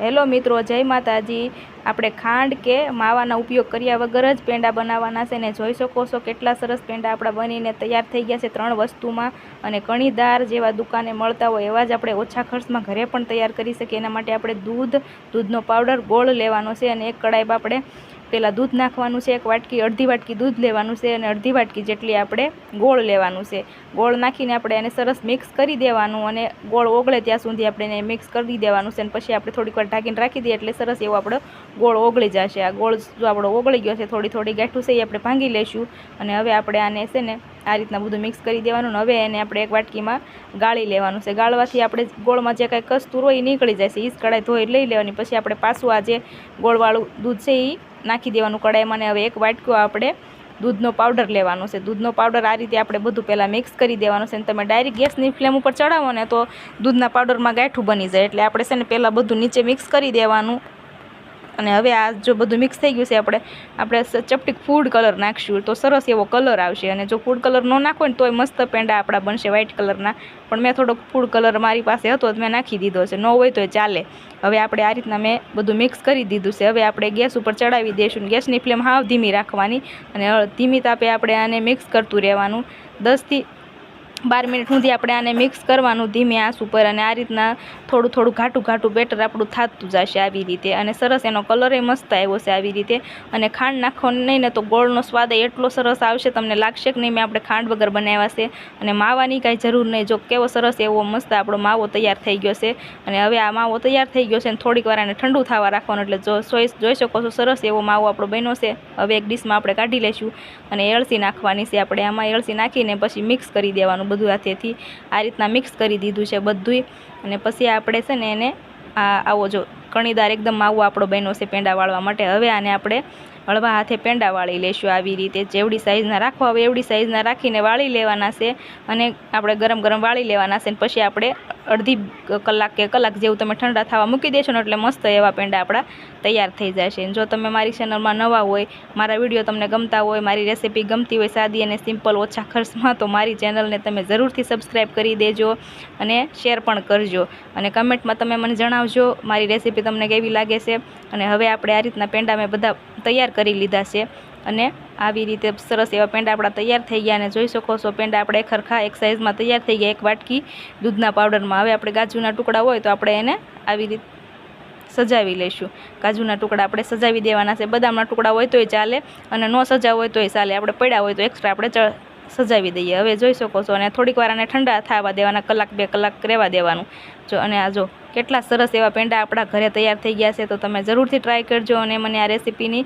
Hello મિત્રો, જય માતાજી. આપણે ખાંડ કે માવાનો ઉપયોગ કર્યા વગર જ પેંડા બનાવવાના છે ને જોઈ શકો છો કેટલા સરસ પેંડા આપણા બનીને તૈયાર થઈ ગયા છે ત્રણ વસ્તુમાં. અને કણીદાર જેવા દુકાને મળતા હોય એવા જ આપણે ઓછા ખર્ચમાં ઘરે પણ તૈયાર કરી શકીએ. એના માટે આપણે દૂધ, દૂધનો પાવડર ગોળ લેવાનો છે અને એક કડાઈમાં આપણે પહેલાં દૂધ નાખવાનું છે, એક વાટકી, અડધી વાટકી દૂધ લેવાનું છે અને અડધી વાટકી જેટલી આપણે ગોળ લેવાનું છે. ગોળ નાખીને આપણે એને સરસ મિક્સ કરી દેવાનું અને ગોળ ઓગળે ત્યાં સુધી આપણે એને મિક્સ કરી દેવાનું છે અને પછી આપણે થોડીક વાર ઢાંકીને રાખી દઈએ એટલે સરસ એવો આપણો ગોળ ઓગળી જશે. આ ગોળ જો આપણો ઓગળી ગયો છે, થોડી થોડી ગાંઠું છે એ આપણે ભાંગી લઈશું અને હવે આપણે આને છે ને આ રીતના બધું મિક્સ કરી દેવાનું અને હવે એને આપણે એક વાટકીમાં ગાળી લેવાનું છે. ગાળવાથી આપણે ગોળમાં જે કાંઈ કસ્તુર હોય એ નીકળી જાય છે. એ જ કડાઈ ધોઈ લઈ લેવાની. પછી આપણે પાછું આ જે ગોળવાળું દૂધ છે એ નાખી દેવાનું કડાઈમાં ને હવે એક વાટકો આપણે દૂધનો પાવડર લેવાનો છે. દૂધનો પાવડર આ રીતે આપણે બધું પહેલાં મિક્સ કરી દેવાનું છે અને તમે ડાયરેક્ટ ગેસની ફ્લેમ ઉપર ચડાવો ને તો દૂધના પાવડરમાં ગાંઠું બની જાય. એટલે આપણે છે ને પહેલાં બધું નીચે મિક્સ કરી દેવાનું. અને હવે આ જો બધું મિક્સ થઈ ગયું છે, આપણે આપણે ચપટીક ફૂડ કલર નાખશું, તો સરસ એવો કલર આવશે. અને જો ફૂડ કલર ન નાખો ને તોય મસ્ત પેંડા આપણા બનશે વ્હાઇટ કલરના પણ મેં થોડોક ફૂડ કલર મારી પાસે હતો તો મેં નાખી દીધો છે. ન હોય તોય ચાલે. હવે આપણે આ રીતના મેં બધું મિક્સ કરી દીધું છે. હવે આપણે ગેસ ઉપર ચડાવી દઈશું ગેસની ફ્લેમ હાવ ધીમી રાખવાની. અને ધીમી તાપે આપણે આને મિક્સ કરતું રહેવાનું. દસથી બાર મિનિટ સુધી આપણે આને મિક્સ કરવાનું ધીમે આંસ ઉપર અને આ રીતના થોડું થોડું ઘાટું ઘાટું બેટર આપણું થતું જશે આવી રીતે. અને સરસ એનો કલર મસ્ત આવ્યો છે આવી રીતે. અને ખાંડ નાખો નહીં ને તો ગોળનો સ્વાદ એટલો સરસ આવશે તમને લાગશે કે નહીં મેં આપણે ખાંડ વગર બનાવ્યા છે. અને માવાની કાંઈ જરૂર નહીં. જો કેવો સરસ એવો મસ્ત આપણો માવો તૈયાર થઈ ગયો છે. અને હવે આ માવો તૈયાર થઈ ગયો છે અને થોડીક વાર આને ઠંડુ થવા રાખવાનું. એટલે જો જોઈ શકો છો સરસ એવો માવો આપણો બન્યો છે. હવે એક ડીશમાં આપણે કાઢી લઈશું અને એળસી નાખવાની છે. આપણે આમાં એળસી નાખીને પછી મિક્સ કરી દેવાનું. બધું આ તેથી આ રીતના મિક્સ કરી દીધું છે બધુંય. અને પછી આપણે છે ને એને આ આવો જો, કણીદાર એકદમ આવું આપણો બન્યો છે પેંડા વાળવા માટે. હવે આને આપણે હળવા હાથે પેંડા વાળી લેશું આવી રીતે. જેવડી સાઇઝના રાખવા હોય એવડી સાઇઝના રાખીને વાળી લેવાના છે. અને આપણે ગરમ ગરમ વાળી લેવાના છે અને પછી આપણે અડધી કલાક કે કલાક જેવું તમે ઠંડા થવા મૂકી દેશો ને એટલે મસ્ત એવા પેંડા આપણા તૈયાર થઈ જશે. જો તમે મારી ચેનલમાં નવા હોય, મારા વીડિયો તમને ગમતા હોય, મારી રેસીપી ગમતી હોય, સાદી અને સિમ્પલ ઓછા ખર્ચમાં, તો મારી ચેનલને તમે જરૂરથી સબસ્ક્રાઈબ કરી દેજો અને શેર પણ કરજો. અને કમેન્ટમાં તમે મને જણાવજો, મારી રેસીપી તમને કેવી લાગે છે? અને હવે આપણે આ રીતના પેંડા મેં બધા તૈયાર કરી લીધા છે. અને આવી રીતે સરસ એવા પેંડા આપણા તૈયાર થઈ ગયા અને જોઈ શકો છો, પેંડા આપણે ખરખા એક સાઇઝમાં તૈયાર થઈ ગયા. એક વાટકી દૂધના પાવડરમાં હવે આપણે ગાજુના ટુકડા હોય તો આપણે એને આવી રીતે સજાવી લઈશું. કાજુના ટુકડા આપણે સજાવી દેવાના છે. બદામના ટુકડા હોય તોય ચાલે અને ન સજાવ હોય તોય ચાલે. આપણે પડ્યા હોય તો એક્સ્ટ્રા આપણે સજાવી દઈએ. હવે જોઈ શકો છો અને થોડીક વાર આને ઠંડા થવા દેવાના, કલાક બે કલાક રહેવા દેવાનું. જો અને આ જો કેટલા સરસ એવા પેંડા આપણા ઘરે તૈયાર થઈ ગયા છે તો તમે જરૂરથી ટ્રાય કરજો અને મને આ રેસીપીની